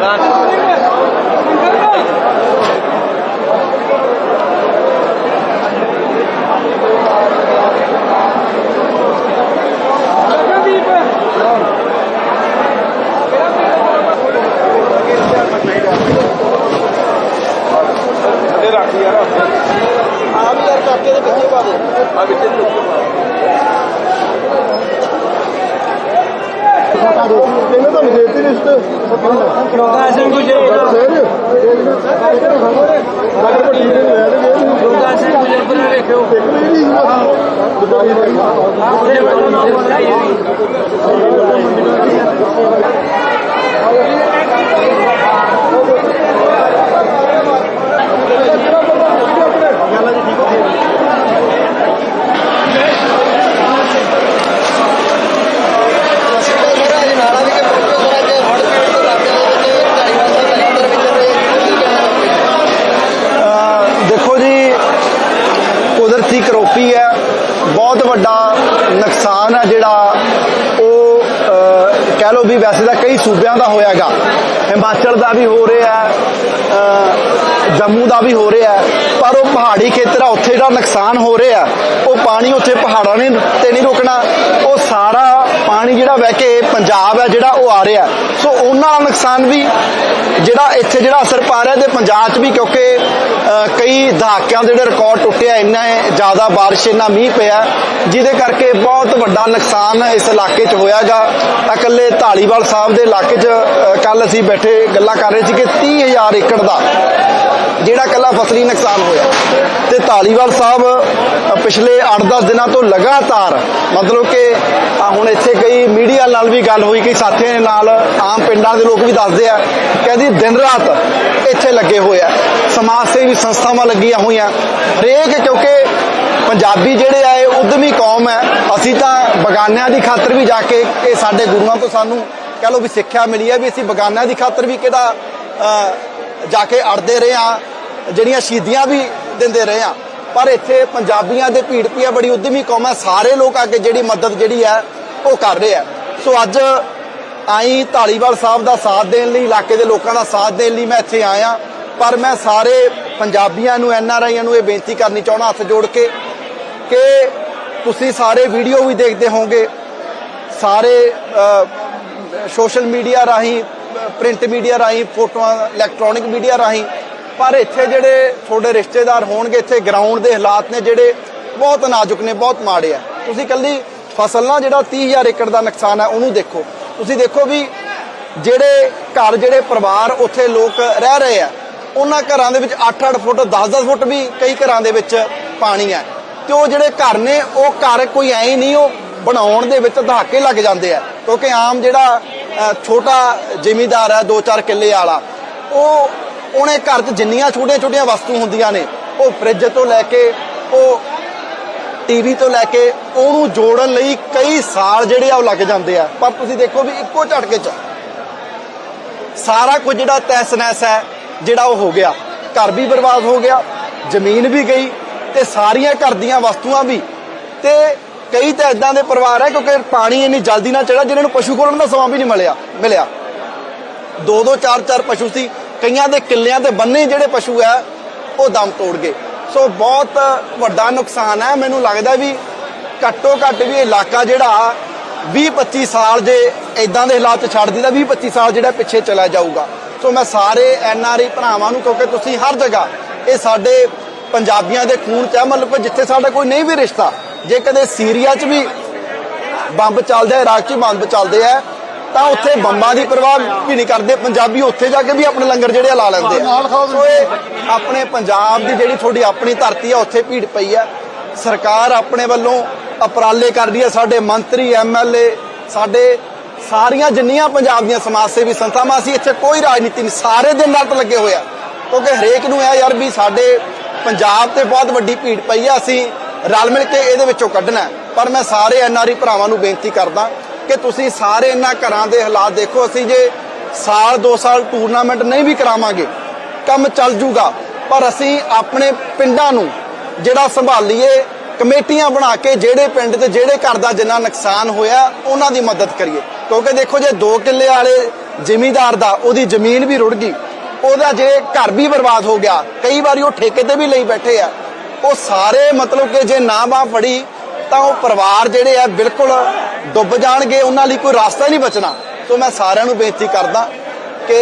ਇਹਨੇ ਤਾਂ ਦੇਤੀ ਦੇ ਰੋਗਾ ਸਿੰਘ ਦੇ ਸਰ ਡਾਕਟਰ ਭੱਟੀ ਨੇ ਲੈ ਲਏ ਰੋਗਾ ਸਿੰਘ ਗੁਜਰ ਪਰ ਵੇਖਿਓ ਇੱਕ ਵੀ ਨਹੀਂ ਦੁਬਾਰੀ ਨਹੀਂ ਉਹਦੇ ਵੱਲੋਂ ਨਾ ਬਣਾਈ ਹੋਈ ਦੇਖੋ ਜੀ ਕੁਦਰਤੀ ਕਰੋਪੀ ਹੈ ਬਹੁਤ ਵੱਡਾ ਨੁਕਸਾਨ ਹੈ ਜਿਹੜਾ ਉਹ ਅਹ, ਵੀ ਵੈਸੇ ਤਾਂ ਕਈ ਸੂਬਿਆਂ ਦਾ ਹੋਇਆਗਾ ਹਿਮਾਚਲ ਦਾ ਵੀ ਹੋ ਰਿਹਾ ਜੰਮੂ ਦਾ ਵੀ ਹੋ ਰਿਹਾ ਪਰ ਉਹ ਪਹਾੜੀ ਖੇਤਰ ਆ ਉੱਥੇ ਜਿਹੜਾ ਨੁਕਸਾਨ ਹੋ ਰਿਹਾ ਉਹ ਪਾਣੀ ਉੱਥੇ ਪਹਾੜਾਂ ਨੇ ਤੇ ਨਹੀਂ ਰੁਕਣਾ। ਪਾਣੀ ਜਿਹੜਾ ਵਹਿ ਕੇ ਪੰਜਾਬ ਹੈ, ਜਿਹੜਾ ਉਹ ਆ ਰਿਹਾ ਸੋ ਉਹਨਾਂ ਦਾ ਨੁਕਸਾਨ ਵੀ ਜਿਹੜਾ ਇੱਥੇ ਜਿਹੜਾ ਅਸਰ ਪਾ ਰਿਹਾ ਤੇ ਪੰਜਾਬ 'ਚ ਵੀ ਕਿਉਂਕਿ ਕਈ ਦਹਾਕਿਆਂ ਦੇ ਜਿਹੜੇ ਰਿਕਾਰਡ ਟੁੱਟਿਆ, ਇੰਨਾ ਜ਼ਿਆਦਾ ਬਾਰਿਸ਼, ਇੰਨਾ ਮੀਂਹ ਪਿਆ ਜਿਹਦੇ ਕਰਕੇ ਬਹੁਤ ਵੱਡਾ ਨੁਕਸਾਨ ਇਸ ਇਲਾਕੇ 'ਚ ਹੋਇਆਗਾ ਇਕੱਲੇ ਢਾਲੀਵਾਲ ਸਾਹਿਬ ਦੇ ਇਲਾਕੇ 'ਚ ਕੱਲ ਅਸੀਂ ਬੈਠੇ ਗੱਲਾਂ ਕਰ ਰਹੇ ਸੀ ਕਿ 30000 ਏਕੜ ਦਾ ਜਿਹੜਾ ਕੱਲਾ ਫਸਲੀ ਨੁਕਸਾਨ ਹੋਇਆ। ਤੇ ਧਾਲੀਵਾਲ ਸਾਹਿਬ ਪਿਛਲੇ 8-10 ਦਿਨਾਂ ਤੋਂ ਲਗਾਤਾਰ, ਮਤਲਬ ਕਿ ਹੁਣ ਇੱਥੇ ਕਈ ਮੀਡੀਆ ਨਾਲ ਵੀ ਗੱਲ ਹੋਈ ਕਈ ਸਾਥੀਆਂ ਦੇ ਨਾਲ ਆਮ ਪਿੰਡਾਂ ਦੇ ਲੋਕ ਵੀ ਦੱਸਦੇ ਆ ਕਹਿੰਦੀ ਦਿਨ ਰਾਤ ਇੱਥੇ ਲੱਗੇ ਹੋਏ ਆ। ਸਮਾਜ ਸੇਵੀ ਸੰਸਥਾਵਾਂ ਲੱਗੀਆਂ ਹੋਈਆਂ। ਹਰੇਕ ਕਿਉਂਕਿ ਪੰਜਾਬੀ ਜਿਹੜੇ ਆ, ਇਹ ਉਦਮੀ ਕੌਮ ਹੈ। ਅਸੀਂ ਤਾਂ ਬਗਾਨਿਆਂ ਦੀ ਖਾਤਰ ਵੀ ਜਾ ਕੇ ਇਹ ਸਾਡੇ ਗੁਰੂਆਂ ਤੋਂ ਸਾਨੂੰ ਕਹ ਲਓ ਵੀ ਸਿੱਖਿਆ ਮਿਲੀ ਹੈ ਵੀ ਅਸੀਂ ਬਗਾਨਿਆਂ ਦੀ ਖਾਤਰ ਵੀ ਕਿਹਦਾ ਜਾ ਕੇ ਅੜਦੇ ਰਹੇ ਆ ਜਿਹੜੀਆਂ ਸ਼ਹੀਦੀਆਂ ਵੀ ਦਿੰਦੇ ਰਹੇ ਆ। ਪਰ ਇੱਥੇ ਪੰਜਾਬੀਆਂ ਦੇ ਭੀੜ ਪੀਆ ਬੜੀ ਉਦਮੀ ਕੌਮ ਹੈ ਸਾਰੇ ਲੋਕ ਅੱਗੇ ਜਿਹੜੀ ਮਦਦ ਜਿਹੜੀ ਹੈ ਉਹ ਕਰ ਰਹੇ ਆ। ਸੋ ਅੱਜ ਆਈ ਢਾਲੀਵਾਲ ਸਾਹਿਬ ਦਾ ਸਾਥ ਦੇਣ ਲਈ, ਇਲਾਕੇ ਦੇ ਲੋਕਾਂ ਦਾ ਸਾਥ ਦੇਣ ਲਈ ਮੈਂ ਇੱਥੇ ਆਇਆ। ਪਰ ਮੈਂ ਸਾਰੇ ਪੰਜਾਬੀਆਂ ਨੂੰ, ਐਨ ਆਰ ਆਈਆਂ ਨੂੰ ਇਹ ਬੇਨਤੀ ਕਰਨੀ ਚਾਹਣਾ ਹੱਥ ਜੋੜ ਕੇ ਕਿ ਤੁਸੀਂ ਸਾਰੇ ਵੀਡੀਓ ਵੀ ਦੇਖਦੇ ਹੋਵੋਗੇ। ਸਾਰੇ ਸੋਸ਼ਲ ਮੀਡੀਆ ਰਾਹੀਂ ਪ੍ਰਿੰਟ ਮੀਡੀਆ ਰਾਹੀਂ, ਫੋਟੋਆਂ, ਇਲੈਕਟ੍ਰੋਨਿਕ ਮੀਡੀਆ ਰਾਹੀਂ ਪਰ ਇੱਥੇ ਜਿਹੜੇ ਤੁਹਾਡੇ ਰਿਸ਼ਤੇਦਾਰ ਹੋਣਗੇ, ਇੱਥੇ ਗਰਾਊਂਡ ਦੇ ਹਾਲਾਤ ਨੇ ਜਿਹੜੇ ਬਹੁਤ ਨਾਜ਼ੁਕ ਨੇ, ਬਹੁਤ ਮਾੜੇ ਆ। ਤੁਸੀਂ ਕੱਲੀ ਫਸਲ ਨਾਲ ਜਿਹੜਾ 30000 ਏਕੜ ਦਾ ਨੁਕਸਾਨ ਹੈ, ਉਹਨੂੰ ਦੇਖੋ। ਤੁਸੀਂ ਦੇਖੋ ਵੀ ਜਿਹੜੇ ਘਰ, ਜਿਹੜੇ ਪਰਿਵਾਰ ਉੱਥੇ ਲੋਕ ਰਹਿ ਰਹੇ ਆ, ਉਹਨਾਂ ਘਰਾਂ ਦੇ ਵਿੱਚ 8-8 ਫੁੱਟ 10-10 ਫੁੱਟ ਵੀ ਕਈ ਘਰਾਂ ਦੇ ਵਿੱਚ ਪਾਣੀ ਹੈ। ਤੇ ਉਹ ਜਿਹੜੇ ਘਰ ਨੇ, ਉਹ ਘਰ ਕੋਈ ਐ ਹੀ ਨਹੀਂ, ਉਹ ਬਣਾਉਣ ਦੇ ਵਿੱਚ ਦਹਾਕੇ ਲੱਗ ਜਾਂਦੇ ਆ। ਕਿਉਂਕਿ ਆਮ ਜਿਹੜਾ ਛੋਟਾ ਜ਼ਿਮੀਦਾਰ ਹੈ 2-4 ਕਿੱਲੇ ਵਾਲਾ, ਉਹ ਉਹਨੇ ਘਰ 'ਚ ਜਿੰਨੀਆਂ ਛੋਟੀਆਂ-ਛੋਟੀਆਂ ਵਸਤੂ ਹੁੰਦੀਆਂ ਨੇ, ਉਹ ਫ੍ਰਿਜ ਤੋਂ ਲੈ ਕੇ, ਉਹ ਟੀਵੀ ਤੋਂ ਲੈ ਕੇ ਉਹਨੂੰ ਜੋੜਨ ਲਈ ਕਈ ਸਾਲ ਜਿਹੜੇ ਆ ਉਹ ਲੱਗ ਜਾਂਦੇ ਆ। ਪਰ ਤੁਸੀਂ ਦੇਖੋ ਵੀ ਇੱਕੋ ਝਟਕੇ 'ਚ ਸਾਰਾ ਕੁਝ ਜਿਹੜਾ ਤਹਿਸ ਨਹਿਸ ਹੈ, ਜਿਹੜਾ ਉਹ ਹੋ ਗਿਆ। ਘਰ ਵੀ ਬਰਬਾਦ ਹੋ ਗਿਆ, ਜ਼ਮੀਨ ਵੀ ਗਈ ਤੇ ਸਾਰੀਆਂ ਘਰ ਦੀਆਂ ਵਸਤੂਆਂ ਵੀ। ਤੇ ਕਈ ਤਾਂ ਇਦਾਂ ਦੇ ਪਰਿਵਾਰ ਹੈ ਕਿਉਂਕਿ ਪਾਣੀ ਇੰਨੀ ਜਲਦੀ ਨਾਲ ਚੜਾ ਜਿਹਨਾਂ ਨੂੰ ਪਸ਼ੂ ਖੋਲਣ ਦਾ ਸਮਾਂ ਵੀ ਨਹੀਂ ਮਿਲਿਆ ਮਿਲਿਆ। ਦੋ ਦੋ ਚਾਰ ਚਾਰ ਪਸ਼ੂ ਸੀ। ਕਈਆਂ ਦੇ ਕਿੱਲਿਆਂ ਤੇ ਬੰਨੇ ਜਿਹੜੇ ਪਸ਼ੂ ਹੈ ਉਹ ਦਮ ਤੋੜ ਗਏ। ਸੋ ਬਹੁਤ ਵੱਡਾ ਨੁਕਸਾਨ ਹੈ। ਮੈਨੂੰ ਲੱਗਦਾ ਵੀ ਘੱਟੋ ਘੱਟ ਵੀ ਇਲਾਕਾ ਜਿਹੜਾ 20 25 ਸਾਲ ਜੇ ਇਦਾਂ ਦੇ ਹਾਲਾਤ 'ਚ ਛੱਡ ਦਿੱਤਾ 20 25 ਸਾਲ ਜਿਹੜਾ ਪਿੱਛੇ ਚਲਾ ਜਾਊਗਾ। ਸੋ ਮੈਂ ਸਾਰੇ ਐਨ ਆਰ ਆਈ ਭਰਾਵਾਂ ਨੂੰ ਕਿਉਂਕਿ ਤੁਸੀਂ ਹਰ ਜਗ੍ਹਾ ਇਹ ਸਾਡੇ ਪੰਜਾਬੀਆਂ ਦੇ ਖੂਨ 'ਚ ਹੈ ਮਤਲਬ ਕਿ ਜਿੱਥੇ ਸਾਡਾ ਕੋਈ ਨਹੀਂ ਵੀ ਰਿਸ਼ਤਾ। ਜੇ ਕਦੇ ਸੀਰੀਆ 'ਚ ਵੀ ਬੰਬ ਚੱਲਦੇ ਆ ਇਰਾਕ 'ਚ ਬੰਬ ਚੱਲਦੇ ਆ ਤਾਂ ਉੱਥੇ ਬੰਬਾਂ ਦੀ ਪਰਵਾਹ ਵੀ ਨਹੀਂ ਕਰਦੇ ਪੰਜਾਬੀ ਉੱਥੇ ਜਾ ਕੇ ਵੀ ਆਪਣੇ ਲੰਗਰ ਜਿਹੜੇ ਆ ਲਾ ਲੈਂਦੇ ਆ। ਸੋ ਇਹ ਆਪਣੇ ਪੰਜਾਬ ਦੀ ਜਿਹੜੀ ਤੁਹਾਡੀ ਆਪਣੀ ਧਰਤੀ ਆ ਉੱਥੇ ਭੀੜ ਪਈ ਆ। ਸਰਕਾਰ ਆਪਣੇ ਵੱਲੋਂ ਉਪਰਾਲੇ ਕਰ ਰਹੀ ਹੈ ਸਾਡੇ ਮੰਤਰੀ ਐਮਐਲਏ ਸਾਡੇ ਸਾਰੀਆਂ ਜਿੰਨੀਆਂ ਪੰਜਾਬ ਦੀਆਂ ਸਮਾਜ ਸੇਵੀ ਸੰਸਥਾਵਾਂ ਅਸੀਂ ਇੱਥੇ ਕੋਈ ਰਾਜਨੀਤੀ ਨਹੀਂ ਸਾਰੇ ਦਿਨ ਰਾਤ ਲੱਗੇ ਹੋਏ ਆ। ਕਿਉਂਕਿ ਹਰੇਕ ਨੂੰ ਇਹ ਯਾਰ ਵੀ ਸਾਡੇ ਪੰਜਾਬ ਤੇ ਬਹੁਤ ਵੱਡੀ ਭੀੜ ਪਈ ਆ ਅਸੀਂ ਰਲ ਮਿਲ ਕੇ ਇਹਦੇ ਵਿੱਚੋਂ ਕੱਢਣਾ। ਪਰ ਮੈਂ ਸਾਰੇ ਐਨਆਰਈ ਭਰਾਵਾਂ ਨੂੰ ਬੇਨਤੀ ਕਰਦਾ ਕਿ ਤੁਸੀਂ ਸਾਰੇ ਇਹਨਾਂ ਘਰਾਂ ਦੇ ਹਾਲਾਤ ਦੇਖੋ, ਅਸੀਂ ਜੇ ਸਾਲ 2 ਸਾਲ ਟੂਰਨਾਮੈਂਟ ਨਹੀਂ ਵੀ ਕਰਾਵਾਂਗੇ, ਕੰਮ ਚੱਲ ਜੂਗਾ, ਪਰ ਅਸੀਂ ਆਪਣੇ ਪਿੰਡਾਂ ਨੂੰ ਜਿਹੜਾ ਸੰਭਾਲੀਏ ਕਮੇਟੀਆਂ ਬਣਾ ਕੇ ਜਿਹੜੇ ਪਿੰਡ ਤੇ ਜਿਹੜੇ ਘਰ ਦਾ ਜਿੰਨਾ ਨੁਕਸਾਨ ਹੋਇਆ, ਉਹਨਾਂ ਦੀ ਮਦਦ ਕਰੀਏ। ਕਿਉਂਕਿ ਦੇਖੋ, ਜੇ 2 ਕਿੱਲੇ ਵਾਲੇ ਜ਼ਿਮੀਦਾਰ ਦਾ, ਉਹਦੀ ਜ਼ਮੀਨ ਵੀ ਰੁੜ ਗਈ, ਉਹਦਾ ਜੇ ਘਰ ਵੀ ਬਰਬਾਦ ਹੋ ਗਿਆ, ਕਈ ਵਾਰੀ ਉਹ ਠੇਕੇ ਤੇ ਵੀ ਲਈ ਬੈਠੇ ਆ, ਉਹ ਸਾਰੇ ਮਤਲਬ ਕਿ ਜੇ ਨਾ ਬਾਹ ਫੜੀ ਤਾਂ ਉਹ ਪਰਿਵਾਰ ਜਿਹੜੇ ਆ ਬਿਲਕੁਲ ਡੁੱਬ ਜਾਣਗੇ, ਉਹਨਾਂ ਲਈ ਕੋਈ ਰਸਤਾ ਹੀ ਨਹੀਂ ਬਚਣਾ। ਸੋ ਮੈਂ ਸਾਰਿਆਂ ਨੂੰ ਬੇਨਤੀ ਕਰਦਾ ਕਿ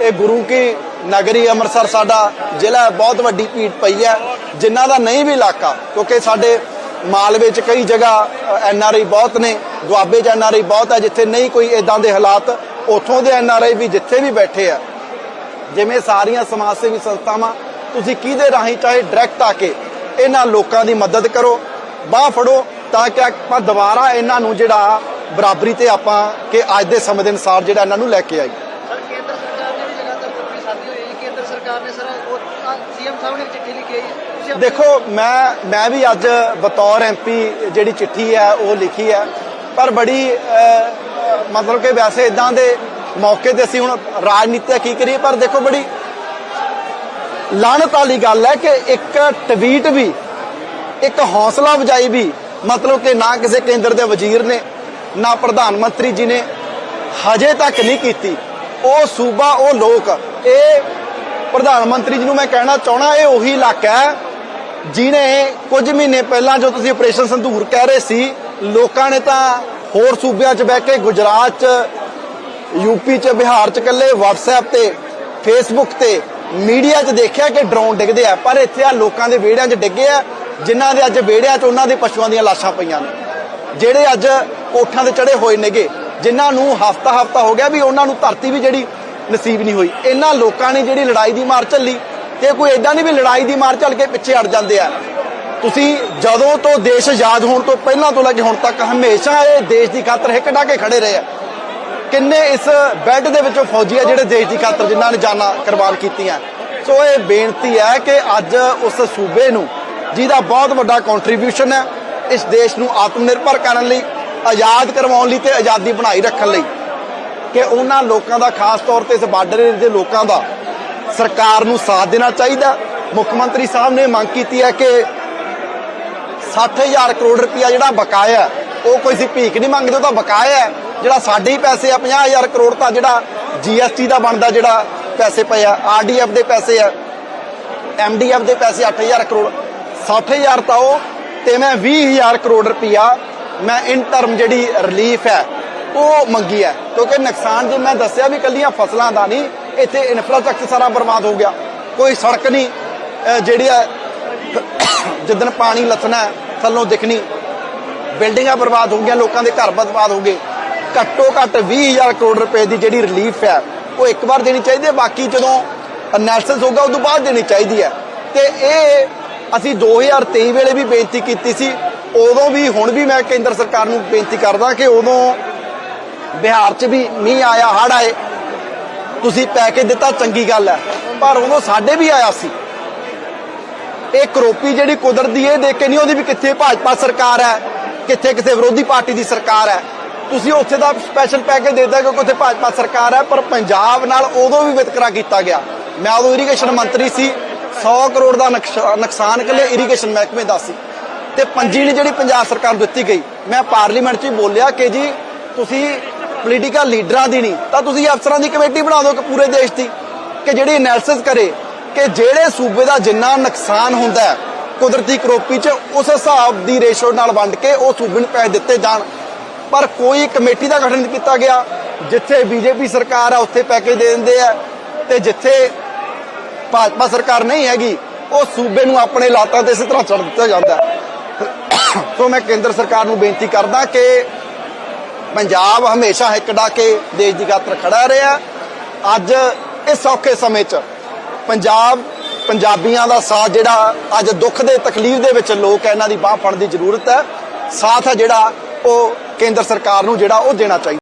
ਇਹ ਗੁਰੂ ਕੀ ਨਗਰੀ ਅੰਮ੍ਰਿਤਸਰ ਸਾਡਾ ਜ਼ਿਲ੍ਹਾ ਬਹੁਤ ਵੱਡੀ ਭੀੜ ਪਈ ਹੈ। ਜਿਨ੍ਹਾਂ ਦਾ ਨਹੀਂ ਵੀ ਇਲਾਕਾ, ਕਿਉਂਕਿ ਸਾਡੇ ਮਾਲਵੇ ਚ ਕਈ ਜਗ੍ਹਾ ਐਨ ਆਰ ਆਈ ਬਹੁਤ ਨੇ, ਦੁਆਬੇ ਚ ਐਨ ਆਰ ਆਈ ਬਹੁਤ ਹੈ, ਜਿੱਥੇ ਨਹੀਂ ਕੋਈ ਇਦਾਂ ਦੇ ਹਾਲਾਤ, ਉੱਥੋਂ ਦੇ ਐਨ ਆਰ ਆਈ ਵੀ ਜਿੱਥੇ ਵੀ ਬੈਠੇ ਆ। ਜਿਵੇਂ ਸਾਰੀਆਂ ਸਮਾਜ ਸੇਵੀ ਸੰਸਥਾਵਾਂ, ਤੁਸੀਂ ਕਿਹਦੇ ਰਾਹੀਂ, ਚਾਹੇ ਡਾਇਰੈਕਟ ਆ ਕੇ, ਇਹਨਾਂ ਲੋਕਾਂ ਦੀ ਮਦਦ ਕਰੋ ਬਾਹ ਫੜੋ ਤਾਂ ਕਿ ਆਪਾਂ ਦੁਬਾਰਾ ਇਹਨਾਂ ਨੂੰ ਜਿਹੜਾ ਬਰਾਬਰੀ ਤੇ ਆਪਾਂ ਕਿ ਅੱਜ ਦੇ ਸਮੇਂ ਦੇ ਅਨੁਸਾਰ ਜਿਹੜਾ ਇਹਨਾਂ ਨੂੰ ਲੈ ਕੇ ਆਈ ਸਰ ਕੇਂਦਰ ਸਰਕਾਰ ਨੇ ਵੀ ਲਗਾਤਾਰ ਕੋਈ ਸਾਥੀ ਹੋਈ ਹੈ ਕੇਂਦਰ ਸਰਕਾਰ ਨੇ ਸਰ ਉਹ ਸੀਐਮ ਸਾਹਿਬ ਨੇ ਇੱਕ ਚਿੱਠੀ ਲਿਖੀ ਹੈ ਜੀ। ਤੁਸੀਂ ਆਪਣੇ- ਦੇਖੋ ਮੈਂ ਮੈਂ ਵੀ ਅੱਜ ਬਤੌਰ ਐਮਪੀ ਜਿਹੜੀ ਚਿੱਠੀ ਹੈ ਉਹ ਲਿਖੀ ਹੈ। ਪਰ ਬੜੀ ਮਤਲਬ ਕਿ ਵੈਸੇ ਇਦਾਂ ਦੇ ਮੌਕੇ ਤੇ ਅਸੀਂ ਹੁਣ ਰਾਜਨੀਤੀ ਕੀ ਕਰੀਏ ਪਰ ਦੇਖੋ ਬੜੀ ਲਾਹਨਤ ਵਾਲੀ ਗੱਲ ਹੈ ਕਿ ਇੱਕ ਟਵੀਟ ਵੀ ਇੱਕ ਹੌਸਲਾ ਵਜਾਈ ਵੀ, ਮਤਲਬ ਕਿ ਨਾ ਕਿਸੇ ਕੇਂਦਰ ਦੇ ਵਜ਼ੀਰ ਨੇ, ਨਾ ਪ੍ਰਧਾਨ ਮੰਤਰੀ ਜੀ ਨੇ, ਹਜੇ ਤੱਕ ਨਹੀਂ ਕੀਤੀ। ਉਹ ਸੂਬਾ, ਉਹ ਲੋਕ, ਇਹ ਪ੍ਰਧਾਨ ਮੰਤਰੀ ਜੀ ਨੂੰ ਮੈਂ ਕਹਿਣਾ ਚਾਹਣਾ ਇਹ ਉਹੀ ਇਲਾਕਾ ਹੈ ਜਿਨੇ ਕੁਝ ਮਹੀਨੇ ਪਹਿਲਾਂ ਜੋ ਤੁਸੀਂ ਆਪਰੇਸ਼ਨ ਸੰਧੂਰ ਕਹਿ ਰਹੇ ਸੀ, ਲੋਕਾਂ ਨੇ ਤਾਂ ਹੋਰ ਸੂਬਿਆਂ 'ਚ ਬਹਿ ਕੇ ਗੁਜਰਾਤ 'ਚ ਯੂਪੀ 'ਚ, ਬਿਹਾਰ 'ਚ ਇਕੱਲੇ WhatsApp ਤੇ, Facebook ਤੇ, ਮੀਡੀਆ 'ਚ ਦੇਖਿਆ ਕਿ ਡਰੋਨ ਡਿੱਗਦੇ ਆ, ਪਰ ਇੱਥੇ ਆ ਲੋਕਾਂ ਦੇ ਵਿਹੜਿਆਂ 'ਚ ਡਿੱਗੇ ਆ ਜਿਨ੍ਹਾਂ ਦੇ ਅੱਜ ਵਿਹੜਿਆਂ 'ਚ ਉਹਨਾਂ ਦੇ ਪਸ਼ੂਆਂ ਦੀਆਂ ਲਾਸ਼ਾਂ ਪਈਆਂ ਨੇ। ਜਿਹੜੇ ਅੱਜ ਕੋਠਾਂ ਤੇ ਚੜੇ ਹੋਏ ਨੇਗੇ, ਜਿਨ੍ਹਾਂ ਨੂੰ ਹਫਤਾ ਹਫਤਾ ਹੋ ਗਿਆ ਵੀ ਉਹਨਾਂ ਨੂੰ ਧਰਤੀ ਵੀ ਜਿਹੜੀ ਨਸੀਬ ਨਹੀਂ ਹੋਈ। ਇਹਨਾਂ ਲੋਕਾਂ ਨੇ ਜਿਹੜੀ ਲੜਾਈ ਦੀ ਮਾਰ ਚੱਲੀ ਤੇ ਕੋਈ ਐਦਾਂ ਨਹੀਂ ਵੀ ਲੜਾਈ ਦੀ ਮਾਰ ਚੱਲ ਕੇ ਪਿੱਛੇ ਅੜ ਜਾਂਦੇ ਆ। ਤੁਸੀਂ ਜਦੋਂ ਤੋਂ ਦੇਸ਼ ਆਜ਼ਾਦ ਹੋਣ ਤੋਂ ਪਹਿਲਾਂ ਤੋਂ ਲੈ ਕੇ ਹੁਣ ਤੱਕ ਹਮੇਸ਼ਾ ਇਹ ਦੇਸ਼ ਦੀ ਖਾਤਰ ਹਿੱਕ ਢਾ ਕੇ ਖੜੇ ਰਹੇ ਆ। ਕਿੰਨੇ ਇਸ ਬੈੱਡ ਦੇ ਵਿੱਚੋਂ ਫੌਜੀ ਆ ਜਿਹੜੇ ਦੇਸ਼ ਦੀ ਖਾਤਰ ਜਿਨ੍ਹਾਂ ਨੇ ਜਾਨਾਂ ਕੁਰਬਾਨ ਕੀਤੀਆਂ। ਸੋ ਇਹ ਬੇਨਤੀ ਹੈ ਕਿ ਅੱਜ ਉਸ ਸੂਬੇ ਨੂੰ ਜਿਹਦਾ ਬਹੁਤ ਵੱਡਾ ਕੰਟਰੀਬਿਊਸ਼ਨ ਹੈ ਇਸ ਦੇਸ਼ ਨੂੰ ਆਤਮ ਨਿਰਭਰ ਕਰਨ ਲਈ, ਆਜ਼ਾਦ ਕਰਵਾਉਣ ਲਈ ਤੇ ਆਜ਼ਾਦੀ ਬਣਾਈ ਰੱਖਣ ਲਈ। ਕਿ ਉਹਨਾਂ ਲੋਕਾਂ ਦਾ, ਖਾਸ ਤੌਰ ਤੇ ਇਸ ਬਾਰਡਰ ਏਰੀਏ ਦੇ ਲੋਕਾਂ ਦਾ ਸਰਕਾਰ ਨੂੰ ਸਾਥ ਦੇਣਾ ਚਾਹੀਦਾ। ਮੁੱਖ ਮੰਤਰੀ ਸਾਹਿਬ ਨੇ ਮੰਗ ਕੀਤੀ ਹੈ ਕਿ 60000 ਕਰੋੜ ਰੁਪਇਆ ਜਿਹੜਾ ਬਕਾਇਆ ਉਹ ਕੋਈ ਸੀ ਭੀਖ ਨਹੀਂ ਮੰਗਦੇ, ਉਹ ਤਾਂ ਬਕਾਇਆ ਜਿਹੜਾ ਸਾਡੇ ਹੀ ਪੈਸੇ ਆ 50000 ਕਰੋੜ ਤਾਂ ਜਿਹੜਾ ਜੀਐਸਟੀ ਦਾ ਬਣਦਾ ਜਿਹੜਾ ਪੈਸੇ ਪਏ ਆ ਆਰਡੀਐਫ ਦੇ ਪੈਸੇ ਆ ਐਮਡੀਐਫ ਦੇ ਪੈਸੇ 8000 ਕਰੋੜ 60000 ਤਾਂ ਉਹ, ਤੇ ਮੈਂ 20000 ਕਰੋੜ ਰੁਪਇਆ ਮੈਂ ਇਨ ਟਰਮ ਜਿਹੜੀ ਰਿਲੀਫ ਹੈ, ਉਹ ਮੰਗੀ ਹੈ। ਕਿਉਂਕਿ ਨੁਕਸਾਨ ਜੇ ਮੈਂ ਦੱਸਿਆ ਵੀ ਕੱਲੀਆਂ ਫਸਲਾਂ ਦਾ ਨਹੀਂ, ਇੱਥੇ ਇਨਫਰਾਸਟ੍ਰਕਚਰ ਸਾਰਾ ਬਰਬਾਦ ਹੋ ਗਿਆ। ਕੋਈ ਸੜਕ ਨਹੀਂ ਜਿਹੜੀ ਹੈ, ਜਿੱਦਣ ਪਾਣੀ ਲੱਥਣਾ ਥੱਲੋਂ ਦਿਖਣੀ। ਬਿਲਡਿੰਗਾਂ ਬਰਬਾਦ ਹੋ ਗਈਆਂ, ਲੋਕਾਂ ਦੇ ਘਰ ਬਰਬਾਦ ਹੋ ਗਏ। ਘੱਟੋ ਘੱਟ 20000 ਕਰੋੜ ਰੁਪਏ ਦੀ ਜਿਹੜੀ ਰਿਲੀਫ ਹੈ, ਉਹ ਇੱਕ ਵਾਰ ਦੇਣੀ ਚਾਹੀਦੀ ਹੈ, ਬਾਕੀ ਜਦੋਂ ਅਨੈਲਿਸਿਸ ਹੋਗਾ ਉਦੋਂ ਬਾਅਦ ਦੇਣੀ ਚਾਹੀਦੀ ਹੈ। ਤੇ ਇਹ ਅਸੀਂ 2023 ਵੇਲੇ ਵੀ ਬੇਨਤੀ ਕੀਤੀ ਸੀ। ਉਦੋਂ ਵੀ ਹੁਣ ਵੀ ਮੈਂ ਕੇਂਦਰ ਸਰਕਾਰ ਨੂੰ ਬੇਨਤੀ ਕਰਦਾ ਕਿ ਉਦੋਂ ਬਿਹਾਰ 'ਚ ਵੀ ਮੀਂਹ ਆਇਆ, ਹੜ੍ਹ ਆਏ। ਤੁਸੀਂ ਪੈਕੇਜ ਦਿੱਤਾ, ਚੰਗੀ ਗੱਲ ਹੈ। ਪਰ ਉਦੋਂ ਸਾਡੇ ਵੀ ਆਇਆ ਸੀ। ਇਹ ਕਰੋਪੀ ਜਿਹੜੀ ਕੁਦਰਤ ਦੀ ਇਹ ਦੇਖ ਕੇ ਨਹੀਂ ਉਹਦੀ ਵੀ ਕਿੱਥੇ ਭਾਜਪਾ ਸਰਕਾਰ ਹੈ, ਕਿੱਥੇ ਕਿਸੇ ਵਿਰੋਧੀ ਪਾਰਟੀ ਦੀ ਸਰਕਾਰ ਹੈ। ਤੁਸੀਂ ਉੱਥੇ ਦਾ ਸਪੈਸ਼ਲ ਪੈਕੇਜ ਦੇ ਦਿੱਤਾ ਕਿਉਂਕਿ ਉੱਥੇ ਭਾਜਪਾ ਸਰਕਾਰ ਹੈ, ਪਰ ਪੰਜਾਬ ਨਾਲ ਉਦੋਂ ਵੀ ਵਿਤਕਰਾ ਕੀਤਾ ਗਿਆ। ਮੈਂ ਉਦੋਂ ਇਰੀਗੇਸ਼ਨ ਮੰਤਰੀ ਸੀ। 100 ਕਰੋੜ ਦਾ ਨਕਸ਼ਾ- ਨੁਕਸਾਨ ਇਕੱਲੇ ਇਰੀਗੇਸ਼ਨ ਮਹਿਕਮੇ ਦਾ ਸੀ। ਤੇ ਪੰਜੀ ਨੇ ਜਿਹੜੀ ਪੰਜਾਬ ਸਰਕਾਰ ਨੂੰ ਦਿੱਤੀ ਗਈ, ਮੈਂ ਪਾਰਲੀਮੈਂਟ 'ਚ ਵੀ ਬੋਲਿਆ ਕਿ ਜੀ ਤੁਸੀਂ ਪੋਲੀਟੀਕਲ ਲੀਡਰਾਂ ਦੀ ਨਹੀਂ ਤਾਂ ਤੁਸੀਂ ਅਫਸਰਾਂ ਦੀ ਕਮੇਟੀ ਬਣਾ ਦਿਓ ਕਿ ਪੂਰੇ ਦੇਸ਼ ਦੀ, ਕਿ ਜਿਹੜੀ ਐਨਾਲਿਸਿਸ ਕਰੇ ਕਿ ਜਿਹੜੇ ਸੂਬੇ ਦਾ ਜਿੰਨਾ ਨੁਕਸਾਨ ਹੁੰਦਾ ਹੈ, ਕੁਦਰਤੀ ਕਰੋਪੀ 'ਚ ਉਸ ਹਿਸਾਬ ਦੀ ਰੇਸ਼ੋ ਨਾਲ ਵੰਡ ਕੇ ਉਹ ਸੂਬੇ ਨੂੰ ਪੈਸੇ ਦਿੱਤੇ ਜਾਣ। ਪਰ ਕੋਈ ਕਮੇਟੀ ਦਾ ਗਠਨ ਕੀਤਾ ਗਿਆ, ਜਿੱਥੇ ਬੀਜੇਪੀ ਸਰਕਾਰ ਆ, ਉੱਥੇ ਪੈਕੇਜ ਦੇ ਦਿੰਦੇ ਆ, ਤੇ ਜਿੱਥੇ ਭਾਜਪਾ ਸਰਕਾਰ ਨਹੀਂ ਹੈਗੀ, ਉਹ ਸੂਬੇ ਨੂੰ ਆਪਣੇ ਲਾਤਾਂ ਤੇ ਇਸੇ ਤਰ੍ਹਾਂ ਚੜ ਦਿੱਤਾ ਜਾਂਦਾ ਸੋ ਮੈਂ ਕੇਂਦਰ ਸਰਕਾਰ ਨੂੰ ਬੇਨਤੀ ਕਰਦਾ ਕਿ ਪੰਜਾਬ ਹਮੇਸ਼ਾ ਹਿੱਕ ਡਾ ਕੇ ਦੇਸ਼ ਦੀ ਖਾਤਰ ਖੜਾ ਰਿਹਾ। ਅੱਜ ਇਸ ਔਖੇ ਸਮੇਂ 'ਚ ਪੰਜਾਬ, ਪੰਜਾਬੀਆਂ ਦਾ ਸਾਥ ਜਿਹੜਾ ਅੱਜ ਦੁੱਖ ਦੇ ਤਕਲੀਫ ਦੇ ਵਿੱਚ ਲੋਕ ਇਹਨਾਂ ਦੀ ਬਾਹ ਫੜਨ ਦੀ ਜ਼ਰੂਰਤ ਹੈ। ਸਾਥ ਹੈ ਜਿਹੜਾ ਉਹ ਕੇਂਦਰ ਸਰਕਾਰ ਨੂੰ ਜਿਹੜਾ ਉਹ ਦੇਣਾ ਚਾਹੀਦਾ।